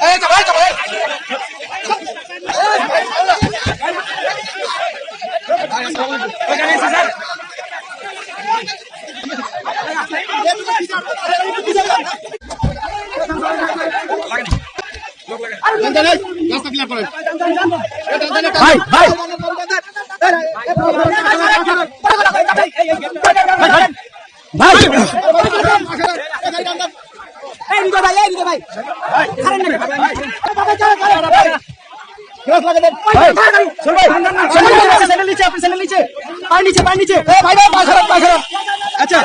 Hey, ভাই ভাই ভাই এই দিকে ভাই এই দিকে ভাই ছাড়েন না ভাই শোন ভাই স্যান্ডেল নিচে আপনি স্যান্ডেল নিচে পায়ের নিচে পায়ের নিচে ভাই ভাই পাশে রাখ, পাশে রাখ। अच्छा।